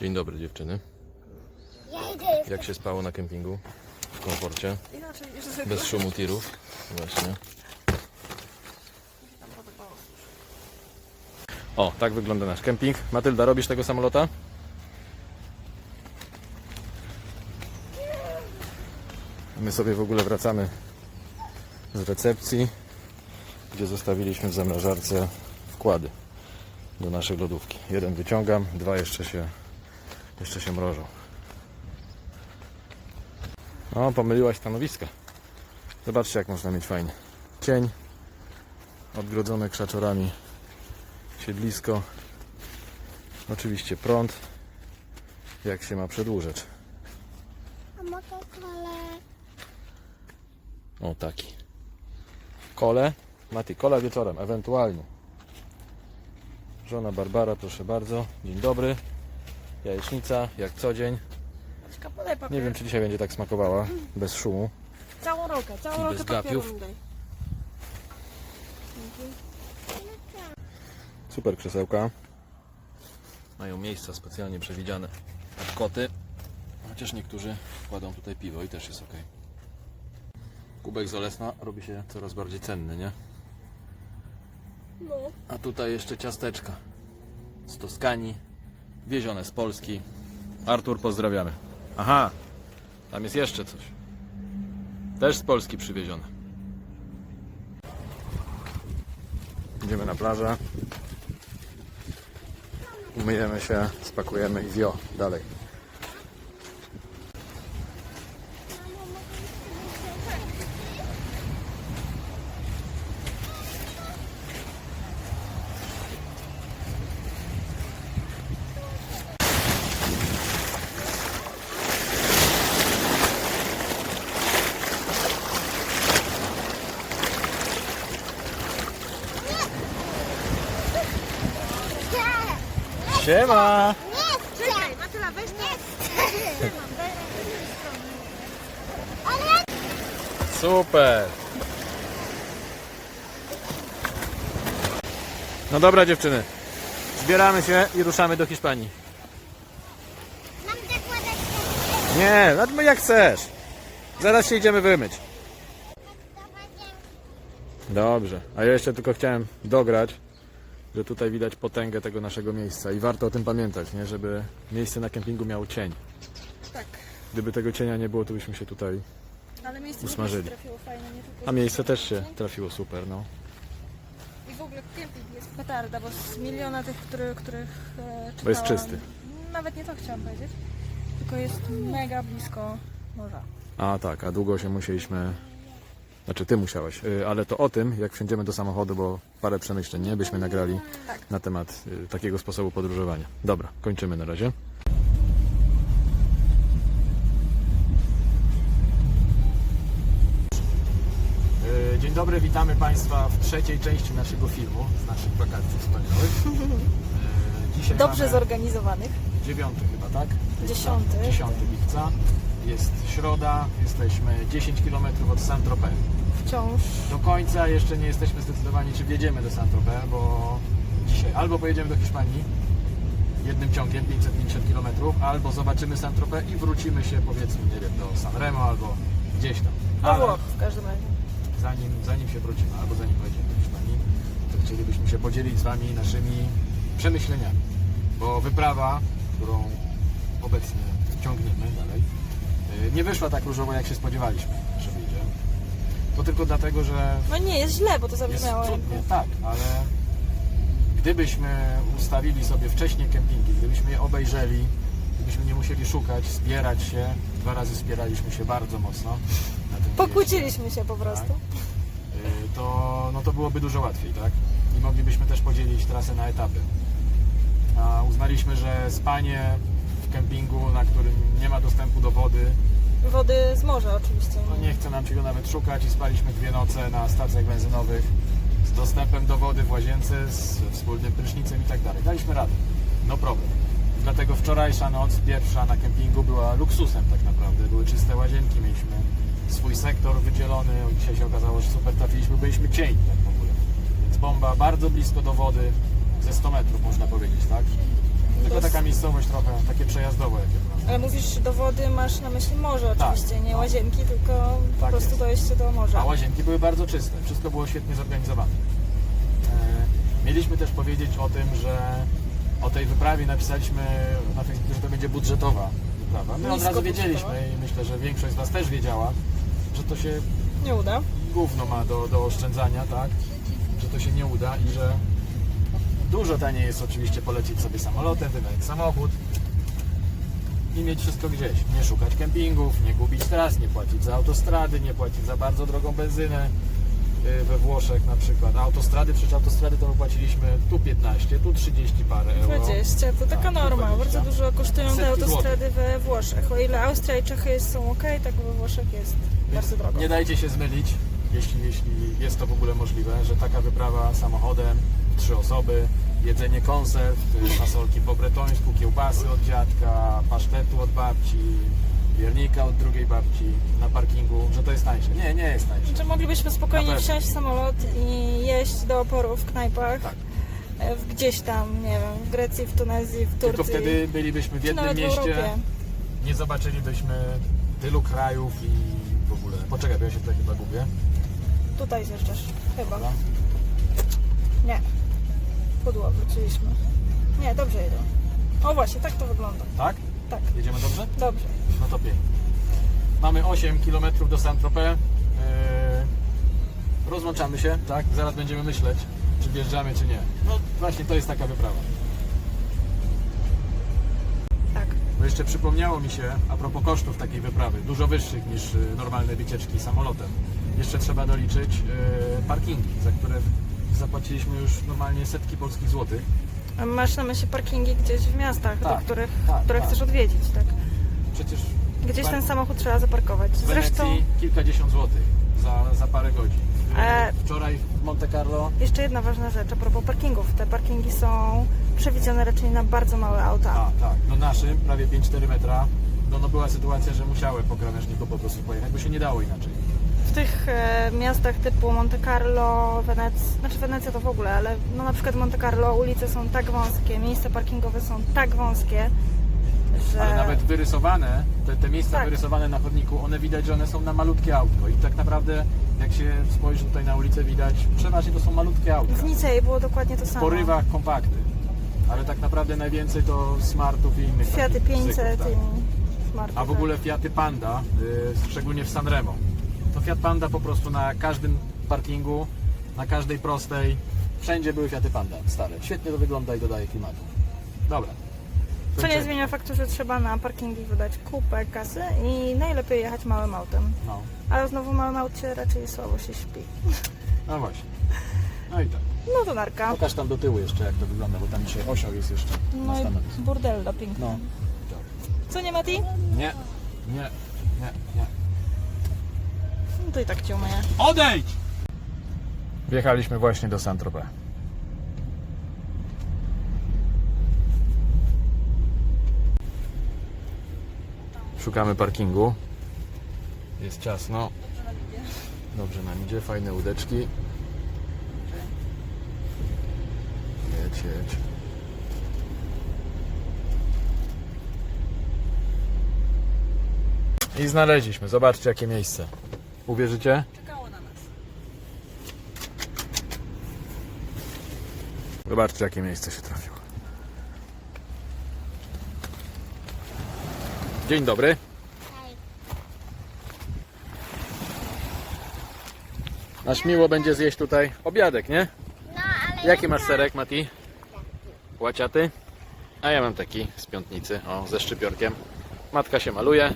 Dzień dobry dziewczyny. Jak się spało na kempingu? W komforcie? Bez szumu tirów? Właśnie. O, tak wygląda nasz kemping. Matylda, robisz tego samolota? My sobie w ogóle wracamy z recepcji, gdzie zostawiliśmy w zamrażarce wkłady do naszej lodówki. Jeden wyciągam, dwa jeszcze się, jeszcze się mrożą. O, pomyliłaś stanowiska. Zobaczcie, jak można mieć fajnie. Cień, odgrodzone krzaczorami siedlisko. Oczywiście prąd, jak się ma przedłużać. A mogę kole? O, taki. Kole. Mati, kola wieczorem, ewentualnie. Żona Barbara, proszę bardzo. Dzień dobry. Jajecznica, jak co dzień. Nie wiem, czy dzisiaj będzie tak smakowała, bez szumu. Całą rokę, całą rokę gapiów. daj. Super krzesełka. Mają miejsca specjalnie przewidziane pod koty. Chociaż niektórzy kładą tutaj piwo i też jest ok. Kubek z Olesna robi się coraz bardziej cenny, nie? No. A tutaj jeszcze ciasteczka z Toskanii, wiezione z Polski. Artur, pozdrawiamy. Aha, tam jest jeszcze coś. Też z Polski przywiezione. Idziemy na plażę. Umyjemy się, spakujemy i wio dalej. Siema! Nie Czekaj, Matyla, weź. Ale Super! No dobra dziewczyny, zbieramy się i ruszamy do Hiszpanii. mam zakładać Nie, no jak chcesz. Zaraz się idziemy wymyć. Dobrze, a ja jeszcze tylko chciałem dograć, że tutaj widać potęgę tego naszego miejsca i warto o tym pamiętać, nie? żeby miejsce na kempingu miało cień. Tak. Gdyby tego cienia nie było, to byśmy się tutaj... Ale miejsce Usmażyli. też trafiło fajne, nie tylko A miejsce też się trafiło super, no. I w ogóle kemping jest petarda, bo z miliona tych, który, których e, Bo jest czysty. Nawet nie to chciałam powiedzieć. Tylko jest mega blisko morza. A tak, a długo się musieliśmy. Znaczy ty musiałeś, y, ale to o tym, jak wsiądziemy do samochodu, bo parę przemyśleń nie byśmy nagrali Tak. na temat y, takiego sposobu podróżowania. Dobra, kończymy na razie. Y, Dzień dobry, witamy Państwa w trzeciej części naszego filmu z naszych wakacji wspaniałych. Dzisiaj Dobrze zorganizowanych. dziewiąty chyba, tak? Dziesiąty. 10 lipca. Jest środa, jesteśmy 10 km od Saint-Tropez. Wciąż. Do końca jeszcze nie jesteśmy zdecydowani, czy wjedziemy do Saint-Tropez, bo dzisiaj albo pojedziemy do Hiszpanii jednym ciągiem 550 km, albo zobaczymy Saint-Tropez i wrócimy się powiedzmy, nie wiem, do Sanremo albo gdzieś tam. Ale Włoch w każdym razie. zanim, zanim się wrócimy, albo zanim pojedziemy do Hiszpanii, to chcielibyśmy się podzielić z Wami naszymi przemyśleniami. Bo wyprawa, którą obecnie ciągniemy dalej, yy, nie wyszła tak różowo, jak się spodziewaliśmy. To tylko dlatego, że No nie, jest źle, bo to jest zabrzmiało. cudnie, tak, ale gdybyśmy ustawili sobie wcześniej kempingi, gdybyśmy je obejrzeli, gdybyśmy nie musieli szukać, spierać się, dwa razy spieraliśmy się bardzo mocno na tym wyjeździe. Pokłóciliśmy się po prostu. Y, to, no to byłoby dużo łatwiej, tak? I moglibyśmy też podzielić trasę na etapy. A uznaliśmy, że spanie w kempingu, na którym nie ma dostępu do wody, Wody z morza oczywiście. no nie chce nam się go nawet szukać i spaliśmy dwie noce na stacjach benzynowych z dostępem do wody w łazience, z wspólnym prysznicem i tak dalej. Daliśmy radę. No problem. Dlatego wczorajsza noc, pierwsza na kempingu była luksusem tak naprawdę. Były czyste łazienki, mieliśmy swój sektor wydzielony. Dzisiaj się okazało, że super trafiliśmy, byliśmy cień tak w ogóle. Więc bomba bardzo blisko do wody, ze 100 metrów można powiedzieć, tak? Tylko taka miejscowość trochę, takie przejazdowe jakie. Ale mówisz do wody, masz na myśli morze Tak. oczywiście, nie łazienki, tylko po Tak prostu jest. dojście do morza. A łazienki były bardzo czyste, wszystko było świetnie zorganizowane. E, mieliśmy też powiedzieć o tym, że o tej wyprawie napisaliśmy na Facebooku, że to będzie budżetowa wyprawa. My od razu wiedzieliśmy i myślę, że większość z Was też wiedziała, że to się Nie uda. gówno ma do, do oszczędzania, tak? Że to się nie uda i że dużo taniej jest oczywiście polecieć sobie samolotem, wynająć samochód i mieć wszystko gdzieś. Nie szukać kempingów, nie gubić tras, nie płacić za autostrady, nie płacić za bardzo drogą benzynę yy, we Włoszech na przykład. Autostrady, przecież autostrady to my płaciliśmy tu 15, tu 30 parę euro. 20, to taka Tak, norma. 20. Bardzo dużo kosztują te autostrady we Włoszech. O ile Austria i Czechy są ok, tak we Włoszech jest Więc bardzo drogo. Nie dajcie się zmylić, jeśli, jeśli jest to w ogóle możliwe, że taka wyprawa samochodem, trzy osoby, jedzenie konserw, y, fasolki po bretońsku, kiełbasy od dziadka, pasztetu od babci, piernika od drugiej babci na parkingu, że to jest tańsze. Nie, nie jest tańsze. Czy moglibyśmy spokojnie wsiąść w samolot i jeść do oporu w knajpach? Tak. e, w- Gdzieś tam, nie wiem, w Grecji, w Tunezji, w Turcji. Tylko wtedy bylibyśmy w czy jednym nawet w mieście, Europie. nie zobaczylibyśmy tylu krajów i w ogóle. Poczekaj, bo ja się tutaj chyba gubię. Tutaj zjeżdżasz, chyba. Dobra. Nie. Pudło wróciliśmy. Nie, dobrze jedą. O właśnie, tak to wygląda. Tak? Tak, Jedziemy dobrze? dobrze. No to pięknie. Mamy 8 km do Saint-Tropez. Yy, rozłączamy się, tak? Zaraz będziemy myśleć, czy wjeżdżamy, czy nie. No właśnie to jest taka wyprawa. Tak. Bo jeszcze przypomniało mi się, a propos kosztów takiej wyprawy, dużo wyższych niż y, normalne wycieczki samolotem. Jeszcze trzeba doliczyć yy, parkingi, za które zapłaciliśmy już normalnie setki polskich złotych. A Masz na myśli parkingi gdzieś w miastach, Tak, do których, tak, które tak. chcesz odwiedzić, tak? Przecież Gdzieś ten samochód trzeba zaparkować. w Wenecji Zresztą kilkadziesiąt złotych za, za parę godzin. E, Wczoraj w Monte Carlo jeszcze jedna ważna rzecz a propos parkingów. Te parkingi są przewidziane raczej na bardzo małe auta. A, tak. No naszym, prawie 5-4 metra, no, no była sytuacja, że musiałem po krawężniku po prostu pojechać, bo się nie dało inaczej. W tych e, miastach typu Monte Carlo, Wenecja, znaczy Wenecja to w ogóle, ale no na przykład Monte Carlo ulice są tak wąskie, miejsca parkingowe są tak wąskie, że... Ale nawet wyrysowane, te, te miejsca Tak. wyrysowane na chodniku, one widać, że one są na malutkie autko. I tak naprawdę, jak się spojrzy tutaj na ulicę, widać, przeważnie to są malutkie autka. W Nicei było dokładnie to W samo. porywach kompakty. Ale tak naprawdę najwięcej to Smartów i innych Fiaty takich 500 bzyków, tak. i Smarty. A w ogóle Fiaty Panda, y, szczególnie w Sanremo, to Fiat Panda po prostu na każdym parkingu, na każdej prostej, wszędzie były Fiaty Panda stare. Świetnie to wygląda i dodaje klimatu. Dobra. Co nie Kończymy. zmienia faktu, że trzeba na parkingi wydać kupę kasy i najlepiej jechać małym autem. No, Ale znowu małym aucie raczej słabo się śpi. no właśnie. No i tak. No to narka. Pokaż tam do tyłu jeszcze jak to wygląda, bo tam dzisiaj osioł jest jeszcze na No i stanowisku. burdella piękna. No. Co nie Mati? Nie, nie, nie, nie. No to i tak cię umyję. Odejdź! Wjechaliśmy właśnie do Saint-Tropez. Szukamy parkingu. Jest ciasno. Dobrze nam idzie, fajne łódeczki. Jedź, jedź. I znaleźliśmy. Zobaczcie jakie miejsce. Uwierzycie? Czekało na nas. Zobaczcie, jakie miejsce się trafiło. Dzień dobry. Hej. Nasz miło będzie zjeść tutaj obiadek, nie? No, ale Jaki ja masz serek, Mati? Łaciaty? A ja mam taki z piątnicy, o, ze szczypiorkiem. Matka się maluje,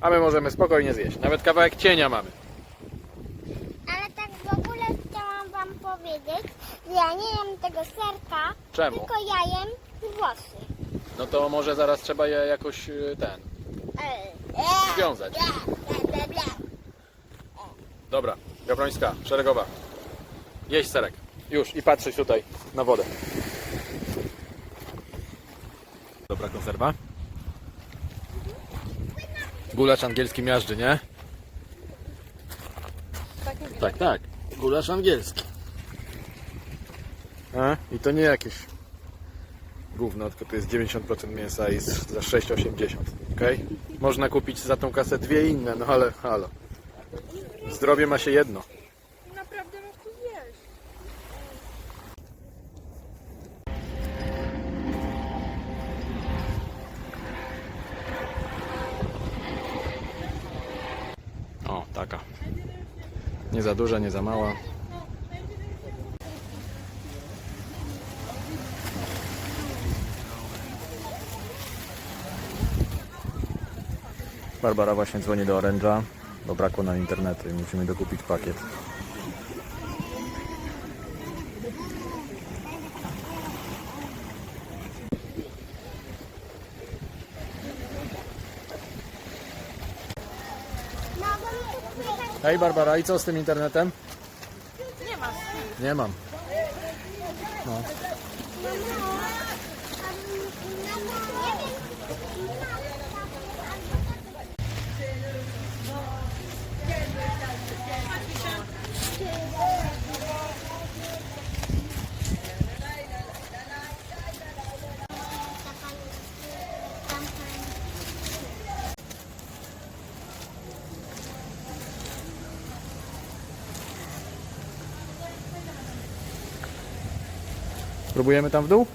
a my możemy spokojnie zjeść. Nawet kawałek cienia mamy. Ale tak w ogóle chciałam wam powiedzieć, że ja nie jem tego serka, Czemu? tylko ja jem włosy. No to może zaraz trzeba je jakoś y, ten E, związać. Bla, bla, bla. Dobra, Gawrońska, szeregowa. Jeść serek. Już i patrzeć tutaj na wodę. Dobra konserwa. Gulasz angielski miażdży, nie? Tak mówię. Tak, tak. Gulasz angielski. A? I to nie jakieś gówno, tylko tu jest 90% mięsa i z- za 6,80. ok? Można kupić za tą kasę dwie inne, no ale halo. Zdrowie ma się jedno. Naprawdę masz tu zjeść. O, taka. Nie za duża, nie za mała. Barbara właśnie dzwoni do Orange'a, bo brakło nam internetu i musimy dokupić pakiet. Hej Barbara, i co z tym internetem? Nie masz. Nie mam. No. Próbujemy tam w dół?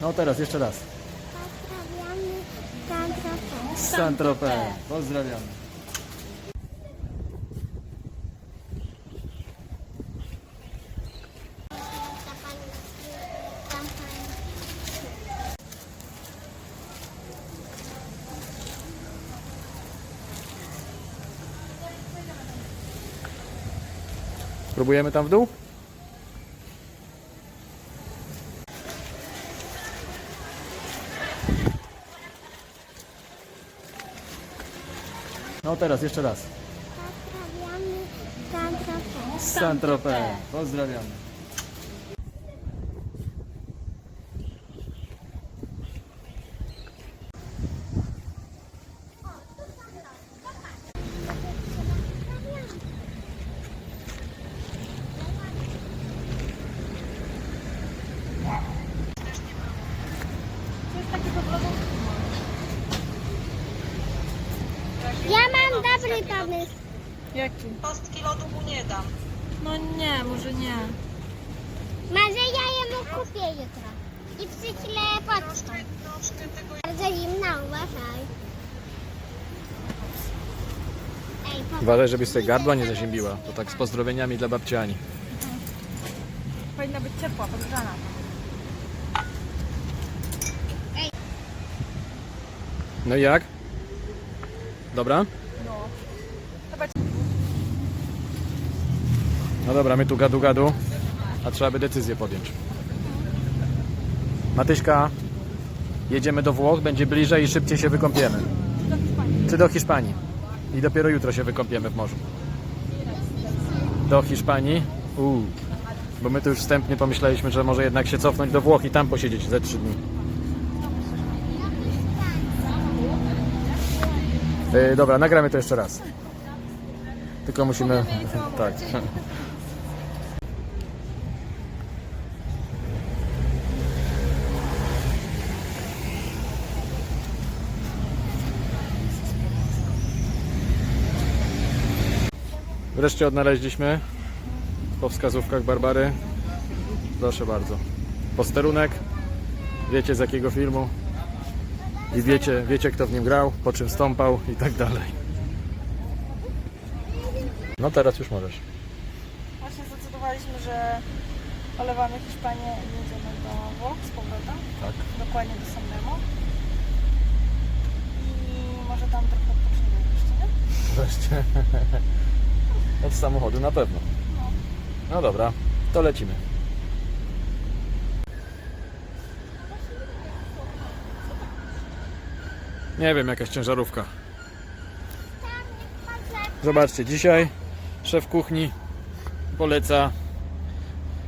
No teraz, jeszcze raz. Pozdrawiamy Sandra Saint-Tropez. Pozdrawiamy. Próbujemy tam w dół? No teraz, jeszcze raz. Pozdrawiamy Sandra Saint-Tropez. Pozdrawiamy. Ja mam dobry pomysł. Jaki? Kostki lodu mu nie dam. No nie, może nie. Może ja jemu kupię jutro. I przyślę pocztą. Troszkę tego Bardzo zimno, uważaj. Ej, popatrz. Uważaj, żebyś sobie gardła nie zaziębiła. To tak z pozdrowieniami dla babci Ani. Powinna być ciepła, podgrzana. No i jak? Dobra? No. Zobacz. No dobra, my tu gadu gadu, a trzeba by decyzję podjąć. Matyśka, jedziemy do Włoch, będzie bliżej i szybciej się wykąpiemy. Czy do Hiszpanii? I dopiero jutro się wykąpiemy w morzu. Do Hiszpanii? Uuu. Bo my tu już wstępnie pomyśleliśmy, że może jednak się cofnąć do Włoch i tam posiedzieć ze trzy dni. Yy, dobra, nagramy to jeszcze raz. Tylko musimy... tak. Wreszcie odnaleźliśmy po wskazówkach Barbary. Proszę bardzo. Posterunek. Wiecie z jakiego filmu. I wiecie, wiecie kto w nim grał, po czym stąpał i tak dalej. No teraz już możesz. Właśnie zdecydowaliśmy, że olewamy Hiszpanię i jedziemy do Włoch z powrotem. Tak. Dokładnie do Sanremo. I może tam trochę odpoczniemy jeszcze, nie? Wreszcie. Od samochodu na pewno. No dobra, to lecimy. Nie wiem, jakaś ciężarówka. Zobaczcie, dzisiaj szef kuchni poleca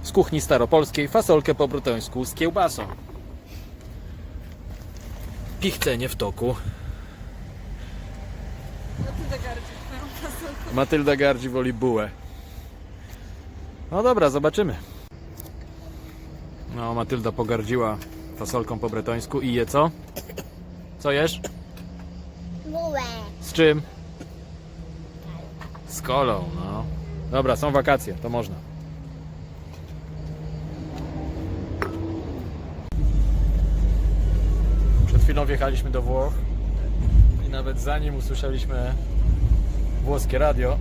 z kuchni staropolskiej fasolkę po brytońsku z kiełbasą. Pichcenie w toku. No ty zegarek Matylda Gardzi woli bułę. No dobra, zobaczymy. No, Matylda pogardziła fasolką po bretońsku i je co? Co jesz? Bułę. Z czym? Z kolą, no. Dobra, są wakacje, to można. Przed chwilą wjechaliśmy do Włoch i nawet zanim usłyszeliśmy włoskie radio,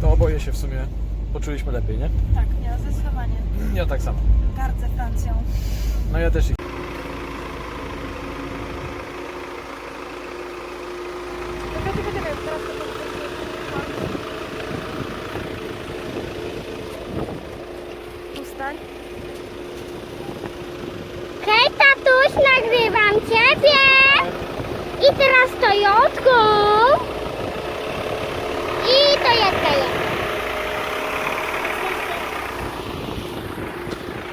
to oboje się w sumie poczuliśmy lepiej, nie? Tak, nie, zdecydowanie. Ja tak samo. Gardzę Francją. No ja też. Czekaj, czekaj, czekaj, teraz to Ustań. Hej, tatuś, nagrywam ciebie. I teraz Toyotką. I Toyotka jest.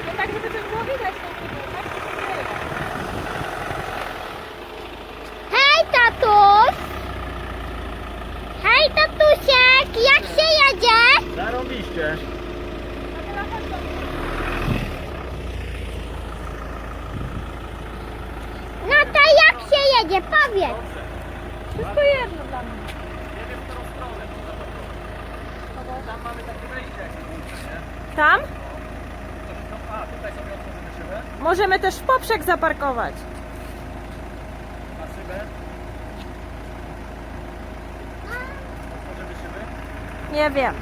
No tak, żeby coś było widać. tak? Hej, tatuś. Hej, tatusiek, jak się jedzie? Zarobiście. No to jak się jedzie, powiedz. Wszystko jedno dla mnie. Tam mamy takie wejście. Tam? A, tutaj sobie otworzymy szybę. Możemy też w poprzek zaparkować. Nie wiem.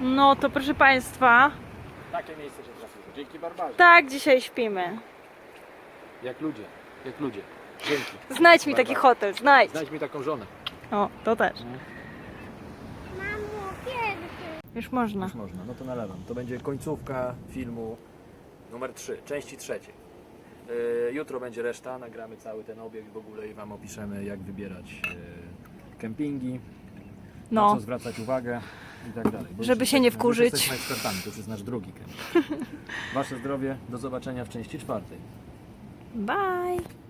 No to proszę Państwa, Takie miejsce się trafiło. Dzięki Barbarze. tak dzisiaj śpimy. Jak ludzie. Jak ludzie. Dzięki. Znajdź mi taki hotel, znajdź. Znajdź mi taką żonę. O, to też. Mamo, kiedy? Już można. Już można, no to nalewam. To będzie końcówka filmu numer 3, części trzeciej. Yy, jutro będzie reszta, nagramy cały ten obiekt w ogóle i Wam opiszemy jak wybierać yy, kempingi, na No, co zwracać uwagę i tak dalej. Bo Żeby się nie wkurzyć. Jesteśmy ekspertami, to już jest nasz drugi kemping. Wasze zdrowie, do zobaczenia w części czwartej. bye.